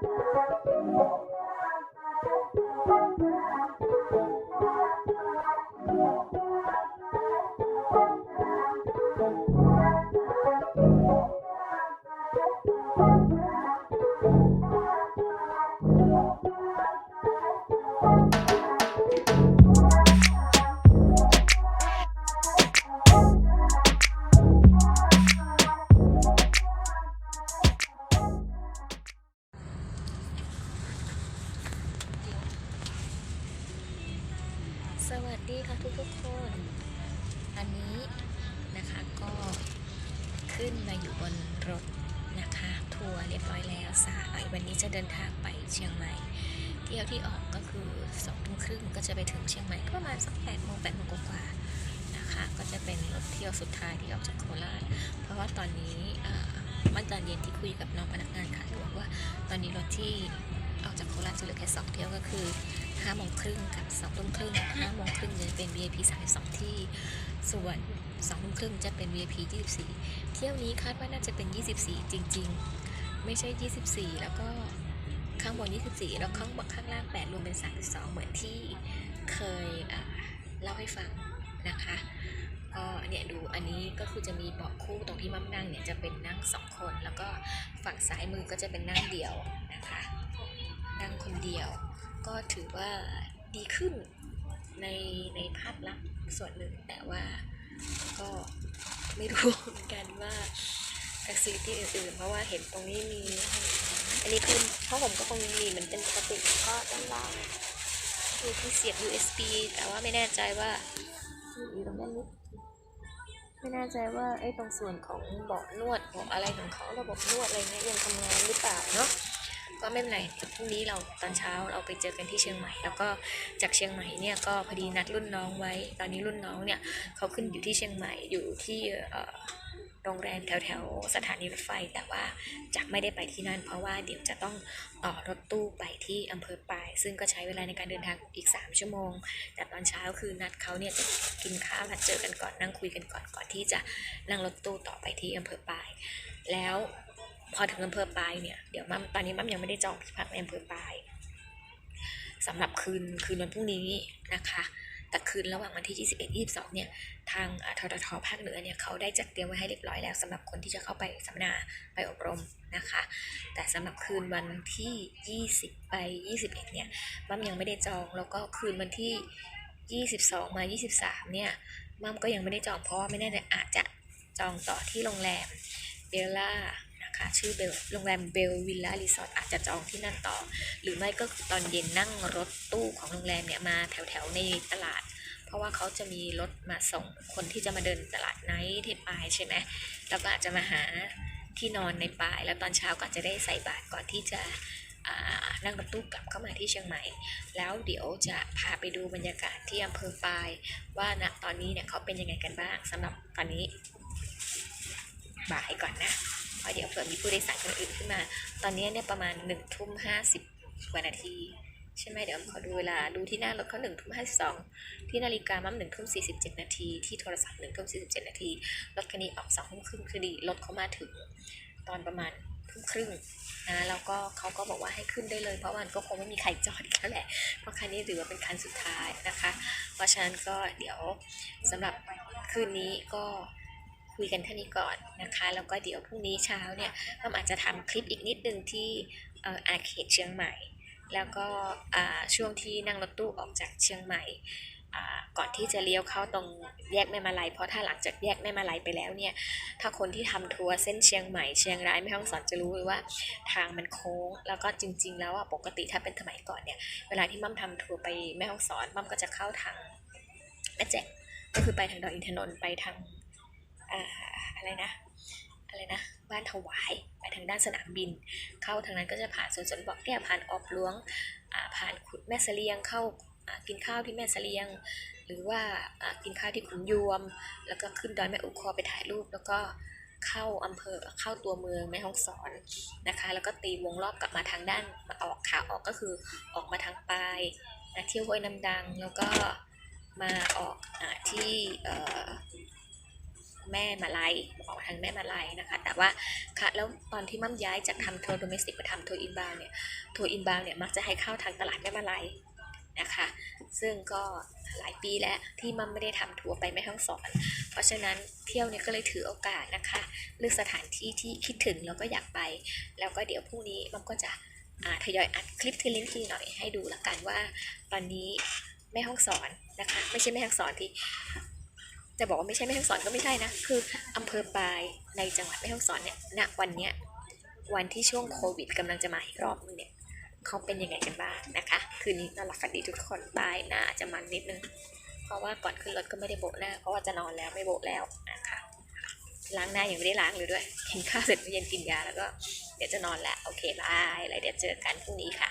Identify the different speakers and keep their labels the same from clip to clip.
Speaker 1: Thank you. สวัสดีค่ะทุกทุกๆคน อันนี้นะคะก็ขึ้นมาอยู่บนรถนะคะ ทัวร์เรียบร้อยแล้วสายวันนี้จะเดินทางไปเชียงใหม่ เที่ยวที่ออกก็คือสองทุ่มครึ่งก็จะไปถึงเชียงใหม่ก็ประมาณสักแปดโมงแปดโมงกว่านะคะ ก็จะเป็นรถเที่ยวสุดท้ายที่ออกจากโคราช เพราะว่าตอนนี้เมื่อตอนเย็นที่คุยกับน้องพนักงานค่ะบอกว่า ตอนนี้รถที่ ออกจากโคราชจะเหลือแค่สองเที่ยวก็คือห้าโมงครึ่งกับสองทุ่มครึ่งห้าโมงครึ่งจะเป็น VIP 32 ที่ ส่วนสองทุ่มครึ่งจะเป็น VIP 24 เที่ยวนี้คาดว่าน่าจะเป็น 24 จริง ๆ ไม่ใช่ 24 แล้วก็ข้างบน 24 แล้วข้างบนข้างล่าง 8 รวมเป็น 32 เหมือนที่เคยเล่าให้ฟังนะคะก็เนี่ยดูอันนี้ก็คือจะมีเบาะคู่ตรงที่มั่มนั่งเนี่ยจะเป็นนั่งสองคน แล้วก็ฝั่งซ้ายมือก็จะเป็นนั่งเดี่ยวนะคะ นั่งคนเดียว ก็ถือว่าดีขึ้นในในภาพลักษณ์ส่วนหนึ่ง แต่ว่าก็ไม่รู้เหมือนกันว่าแท็กซี่ที่อื่นๆ เพราะว่าเห็นตรงนี้มี อันนี้คือผ้าห่มก็คงมีเหมือนเป็นปกติก็ด้านล่างมีที่เสียบ USB แต่ว่าไม่แน่ใจว่าอยู่ตรงด้นนี้ไม่แน่ใจว่าไอ้ตรงส่วนของเบาะนวดของอะไรของเขาระบบนวดอะไรเงี้ยยังทำงานหรือเปล่าเนาะ ก็ไม่เป็นไรพรุ่งนี้เราตอนเช้าเราไปเจอกันที่เชียงใหม่ แล้วก็จากเชียงใหม่เนี่ยก็พอดีนัดรุ่นน้องไว้ ตอนนี้รุ่นน้องเนี่ยเขาขึ้นอยู่ที่เชียงใหม่อยู่ที่โรงแรมแถวแถวๆสถานีรถไฟ แต่ว่าจะไม่ได้ไปที่นั่น เพราะว่าเดี๋ยวจะต้องต่อรถตู้ไปที่อำเภอปาย ซึ่งก็ใช้เวลาในการเดินทางอีก 3 ชั่วโมง แต่ตอนเช้าคือนัดเขาเนี่ยจะกินข้าวนัดเจอกันก่อนนั่งคุยกันก่อนก่อนที่จะนั่งรถตู้ต่อไปที่อำเภอปาย แล้ว พอถึงอำเภอปลายเนี่ยเดี๋ยวมัมตอนนี้มัมยังไม่ได้จองที่พักในอำเภอปลายสำหรับคืนคืนวันพรุ่งนี้นะคะแต่คืนระหว่างวันที่ 21 22 เนี่ย ทางอ่าทททภาคเหนือเนี่ยเขาได้จัดเตรียมไว้ให้เรียบร้อยแล้วสำหรับคนที่จะเข้าไปสัมมนาไปอบรมนะคะ แต่สำหรับคืนวันที่ 20 ไป 21 เนี่ยมัมยังไม่ได้จอง แล้วก็คืนวันที่ 22 มา 23 เนี่ยมัมก็ยังไม่ได้จองเพราะว่าไม่แน่ใจอาจจะจองต่อที่โรงแรมเบลล่า นะคะ ชื่อเบลโรงแรมเบลวิลล่ารีสอร์ทอาจจะจองที่นั่นต่อ หรือไม่ก็ตอนเย็นนั่งรถตู้ของโรงแรมเนี่ยมาแถวๆในตลาด เพราะว่าเขาจะมีรถมาส่งคนที่จะมาเดินตลาดไนท์ที่ปายใช่ไหมแล้วก็อาจจะมาหาที่นอนในปาย แล้วตอนเช้าก็จะได้ใส่บาตรก่อนที่จะนั่งรถตู้กลับเข้ามาที่เชียงใหม่ แล้วเดี๋ยวจะพาไปดูบรรยากาศที่อำเภอปาย ว่าณตอนนี้เนี่ยเขาเป็นยังไงกันบ้างสำหรับตอนนี้บ่ายก่อนนะ ราะเดี๋ยวเผื่อมีผู้โดยสารคนอื่นขึ้นมา ตอนนี้เนี่ยประมาณหนึ่งทุ่มห้าสิบกว่านาที ใช่ไหมเดี๋ยวขอดูเวลาดูที่หน้ารถเขาหนึ่งทุ่มห้าสิบสองที่นาฬิกามั่มหนึ่งทุ่มสี่สิบเจ็ดนาทีที่โทรศัพท์หนึ่งทุ่มสี่สิบเจ็ดนาทีรถคันนี้ออกสองทุ่มครึ่งคือดีรถเขามาถึง ตอนประมาณทุ่มครึ่งนะแล้วก็เขาก็บอกว่าให้ขึ้นได้เลย เพราะมันก็คงไม่มีใครจอดอีกแล้วแหละ เพราะคันนี้ถือว่าเป็นคันสุดท้ายนะคะ เพราะฉะนั้นก็เดี๋ยวสำหรับคืนนี้ก็ คุยกันแค่นี้ก่อนนะคะ แล้วก็เดี๋ยวพรุ่งนี้เช้าเนี่ยก็อาจจะทำคลิปอีกนิดนึงที่อาเขตเชียงใหม่ แล้วก็ช่วงที่นั่งรถตู้ออกจากเชียงใหม่ก่อนที่จะเลี้ยวเข้าตรงแยกแม่มาลัยเพราะถ้าหลังจากแยกแม่มาลัยไปแล้วเนี่ย ถ้าคนที่ทำทัวร์เส้นเชียงใหม่เชียงรายแม่ฮ่องสอนจะรู้เลยว่าทางมันโค้ง แล้วก็จริง ๆ แล้วอะปกติถ้าเป็นสมัยก่อนเนี่ยเวลาที่มั่มทำทัวร์ไปแม่ฮ่องสอนมั่มก็จะเข้าทางแม่แจ่มก็คือไปทางดอยอินทนนท์ไปทาง อะไรนะอะไรนะบ้านถวายไปทางด้านสนามบิน เข้าทางนั้นก็จะผ่านสวนสนบอกแก้วผ่านออบหลวงผ่านขุดแม่เสลียงเข้ากินข้าวที่แม่เสลียง หรือว่ากินข้าวที่ขุนยวม แล้วก็ขึ้นดอยแม่อุคอไปถ่ายรูปแล้วก็เข้าอำเภอเข้าตัวเมืองแม่ฮ่องสอนนะคะ แล้วก็ตีวงรอบกลับมาทางด้านมาออกขาออกก็คือออกมาทางปลายนะเที่ยวห้วยน้ำดังแล้วก็มาออกอที่ แม่มาลัยของทางแม่มาลัยนะคะ แต่ว่าค่ะแล้วตอนที่มั่มย้ายจากทำทัวร์โดเมสติกมาทำทัวร์อินบาวเนี่ยทัวร์อินบาวเนี่ยมักจะให้เข้าทางตลาดแม่มาลัยนะคะซึ่งก็หลายปีแล้วที่มั่มไม่ได้ทำทัวร์ไปแม่ห้องสอน เพราะฉะนั้นเที่ยวเนี่ยก็เลยถือโอกาสนะคะ เลือกสถานที่ที่คิดถึงแล้วก็อยากไป แล้วก็เดี๋ยวพรุ่งนี้มั่มก็จะทยอยอัดคลิปทีลิงทีหน่อยให้ดูละกันว่า ตอนนี้แม่ห้องสอนนะคะ ไม่ใช่แม่ห้องสอนที่ จะบอกว่าไม่ใช่แม่ฮ่องสอนก็ไม่ใช่นะ คืออำเภอปลายในจังหวัดแม่ฮ่องสอนเนี่ยณวันเนี้ยวันที่ช่วงโควิดกำลังจะมาอีกรอบนึงเนี่ยเขาเป็นยังไงกันบ้างนะคะ คืนนี้นอนหลับฝันดีทุกคนปายน่าจะมันนิดนึง เพราะว่าก่อนขึ้นรถก็ไม่ได้โบกหน้า เพราะว่าจะนอนแล้วไม่โบกแล้วนะคะล้างหน้ายังไม่ได้ล้างเลยด้วย กินข้าวเสร็จเมื่อเย็นกินยาแล้วก็เดี๋ยวจะนอนแล้ว โอเคบายแล้วเดี๋ยวเจอกันพรุ่งนี้ค่ะ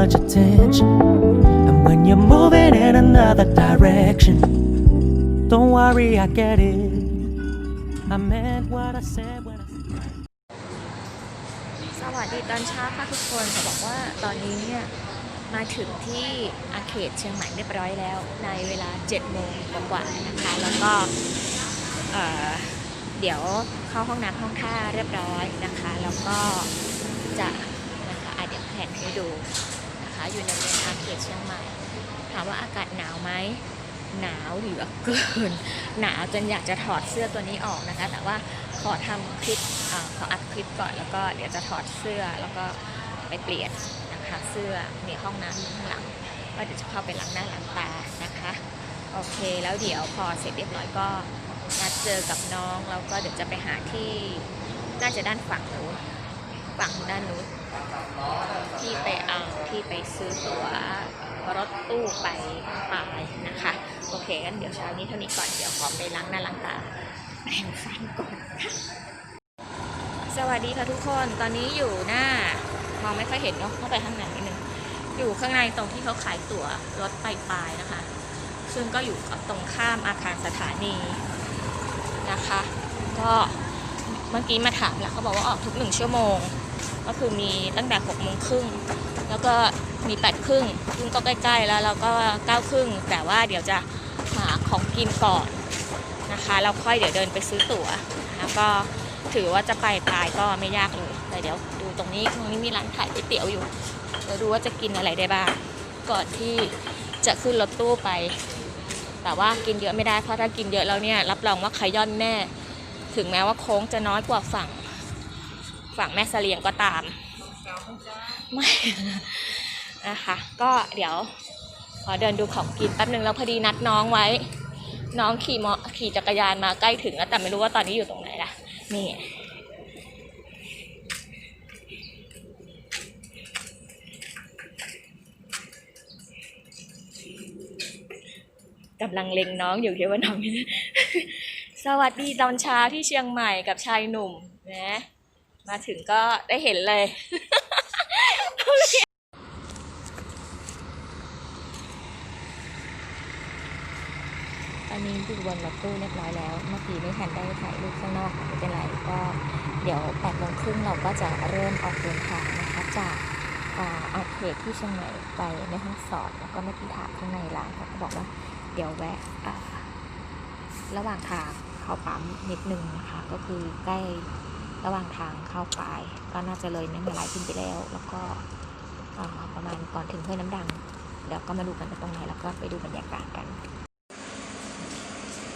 Speaker 2: Much attention, and when you're moving in another direction, don't worry, I get it. I meant what I said when I
Speaker 1: สวัสดีตอนเช้าค่ะทุกคนจะบอกว่าตอนนี้เนี่ย มาถึงที่อาเขตเชียงใหม่เรียบร้อยแล้ว ในเวลา7โมงกว่าๆนะคะ แล้วก็เอ่อเดี๋ยวเข้าห้องน้ำห้องท่าเรียบร้อยนะคะ แล้วก็จะนะคะอะเดี๋ยวแผนให้ดู อยู่ในเมืองอาเขตเชียงใหม่ ถามว่าอากาศหนาวไหมหนาวเหลือเกิน หนาวจนอยากจะถอดเสื้อตัวนี้ออกนะคะ แต่ว่าขอทำคลิปอขออัดคลิปก่อนแล้วก็เดี๋ยวจะถอดเสื้อแล้วก็ไปเปลี่ยนนะคะเสื้อมีห้องน้ำอยู่ข้างหลังก็เดี๋ยวจะเข้าไปล้างหน้าล้างตานะคะโอเคแล้วเดี๋ยวพอเสร็จเรียบร้อยก็นัดเจอกับน้องแล้วก็เดี๋ยวจะไปหาที่น่าจะด้านฝั่งนู้นฝั่งด้านนู้น ที่ไปเอาที่ไปซื้อตั๋วรถตู้ไปปายนะคะ โอเคงั้นเดี๋ยวเช้านี้เท่านี้ก่อน เดี๋ยวขอไปล้างหน้าล้างตาแปรงฟันก่อนค่ะสวัสดีค่ะทุกคนตอนนี้อยู่หน้ามองไม่ค่อยเห็นเนาะเข้าไปข้างในนิดนึงอยู่ข้างในตรงที่เขาขายตั๋วรถไปปลายนะคะ ซึ่งก็อยู่ตรงข้ามอาคารสถานีนะคะ ก็เมื่อกี้มาถามแล้วเขาบอกว่าออกทุกหนึ่งชั่วโมง ก็คือมีตั้งแต่หกโมงครึ่งแล้วก็มีแปดครึ่งซึ่งก็ใกล้ๆแล้วแล้วก็เก้าครึ่งแต่ว่าเดี๋ยวจะหาของกินก่อนนะคะแล้วค่อยเดี๋ยวเดินไปซื้อตั๋วแล้วก็ถือว่าจะไปปลายก็ไม่ยากเลยแต่เดี๋ยวดูตรงนี้ตรงนี้มีร้านขายก๋วยเตี๋ยวอยู่เดี๋ยวดูว่าจะกินอะไรได้บ้างก่อนที่จะขึ้นรถตู้ไป แต่ว่ากินเยอะไม่ได้เพราะถ้ากินเยอะแล้วเนี่ยรับรองว่าขย่อนแน่ ถึงแม้ว่าโค้งจะน้อยกว่าฝั่ง ฝั่งแม่เสลียงก็ตามไม่นะคะ ก็เดี๋ยวขอเดินดูของกินแป๊บนึงแล้วพอดีนัดน้องไว้ น้องขี่มอขี่จักรยานมาใกล้ถึงแล้วแต่ไม่รู้ว่าตอนนี้อยู่ตรงไหนล่ะนี่กำลังเล็งน้องอยู่ที่ว่าน้อง สวัสดีตอนเช้าที่เชียงใหม่กับชายหนุ่มนะ มาถึงก็ได้เห็นเลย ตอนนี้อยู่บนรถตู้เรียบร้อยแล้ว เมื่อกี้ไม่ทันได้ถ่ายรูปข้างนอกไม่เป็นไรก็เดี๋ยวแปดโมงครึ่งเราก็จะเริ่มออกเดินทางนะคะจากอาเขตที่เชียงใหม่ไปในห้องสอนแล้วก็เมื่อกี้ถามข้างในร้านเขาก็บอกว่าเดี๋ยวแวะระหว่างทางเข้าปั๊มนิดนึงนะคะ ก็คือใกล้ ระหว่างทางเข้าไป ก็น่าจะเลยน้ำมันไหลขึ้นไปแล้ว แล้วก็ประมาณก่อนถึงห้วยน้ำดังเดี๋ยวก็มาดูกันตรงไหนแล้วก็ไปดูบรรยากาศกัน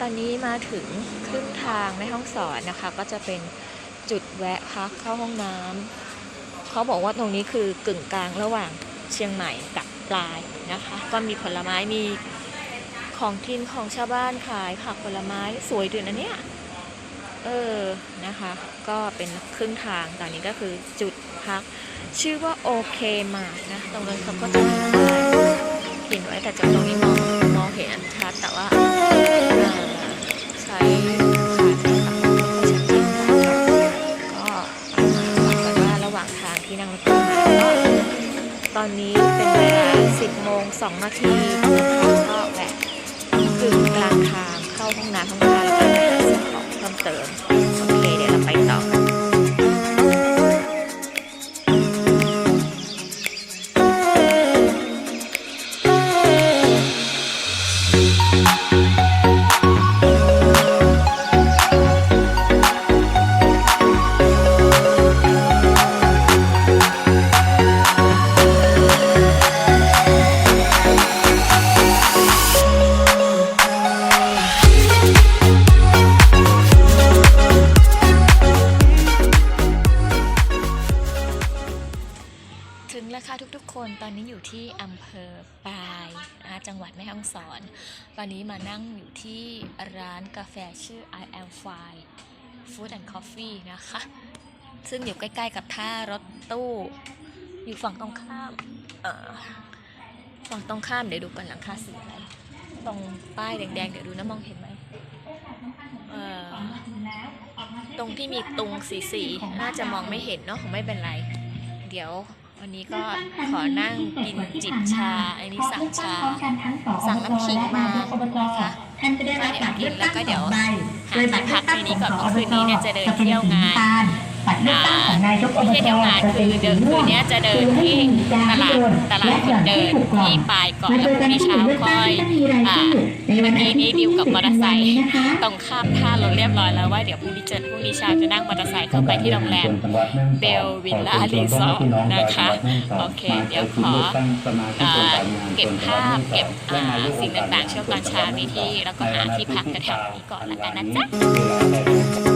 Speaker 1: ตอนนี้มาถึงครึ่งทางในห้องสอนนะคะ ก็จะเป็นจุดแวะพักเข้าห้องน้ำเขาบอกว่าตรงนี้คือกึ่งกลางระหว่างเชียงใหม่กับปลายนะคะ ก็มีผลไม้มีของกินของชาวบ้านขายผักผลไม้สวยด้วยนะเนี่ย เออนะคะ ก็เป็นครึ่งทางตอนนี้ก็คือจุดพัก ชื่อว่าโอเคมานะ ตรงนั้นเขาก็จะมีป้ายเขียนไว้แต่จากตรงนี้มองมองเห็นอันชัดแต่ว่าใช้ขาก็บอกกันว่าระหว่างทางที่นั่งรถตู้มาก็ตอนนี้เป็นเวลา 10โมง2นาที ถึงแล้วค่ะทุกๆ คนตอนนี้อยู่ที่อำเภอปายนะจังหวัดแม่ฮ่องสอน ตอนนี้มานั่งอยู่ที่ร้านกาแฟชื่อ I am fine food and coffee นะคะ ซึ่งอยู่ใกล้ๆกับท่ารถตู้ อยู่ฝั่งตรงข้ามฝั่งตรงข้ามเดี๋ยวดูก่อนหลังคาสีอะไร ตรงป้ายแดงๆ เดี๋ยวดูนะมองเห็นไหมตรงที่มีตุงสีๆ น่าจะมองไม่เห็นเนาะไม่เป็นไร เดี๋ยว วันนี้ก็ขอนั่งกินจิบชา อันนี้สั่งชา สั่งน้ำขิงมานะคะ
Speaker 3: ท่านจะได้รับบัตรเลือกตั้งสองใบโดยบัตรเลือกตั้งของสอบจจะเป็นสีน้ำตาล บัตรเลือกตั้งของนายกอบ
Speaker 1: ไม่
Speaker 3: จ
Speaker 1: ใช่เที่ยวงาน
Speaker 3: จะ
Speaker 1: คื
Speaker 3: เป็น
Speaker 1: อ
Speaker 3: สี
Speaker 1: เดินคื
Speaker 3: ม่วนง
Speaker 1: เนี้จะเดินที่ตลาดตลาดเดินที่ปลายก่อน
Speaker 3: มา
Speaker 1: แล้ว
Speaker 3: เจ
Speaker 1: พ
Speaker 3: อ
Speaker 1: รุ่ง
Speaker 3: กัน
Speaker 1: นี้
Speaker 3: ที่
Speaker 1: เช้า
Speaker 3: ศูนย์เลือก
Speaker 1: ค่อย
Speaker 3: วันอาทิตย์ที่
Speaker 1: เมื่อกี้นี้ดิวกับมอเตอร์ไซค์
Speaker 3: 21นะคะ
Speaker 1: ตรงข้ามท่ารถเรียบร้อยแล้วว่าเดี๋ยวพรุ่งนี้จอพรุ่งนี้เช้าจะนั่งมอเตอร์ไซค์เข้าไปที่โรงแรมเบลวิลล่ารีสอร์ทนะคะโอเค เดี๋ยวขอเก็บภาพเก็บสิ่งต่างๆช่วงตอนเช้านี้ที่แล้วก็หาที่พักแถวๆนี้ก่อนแล้วกันนะจ๊ะ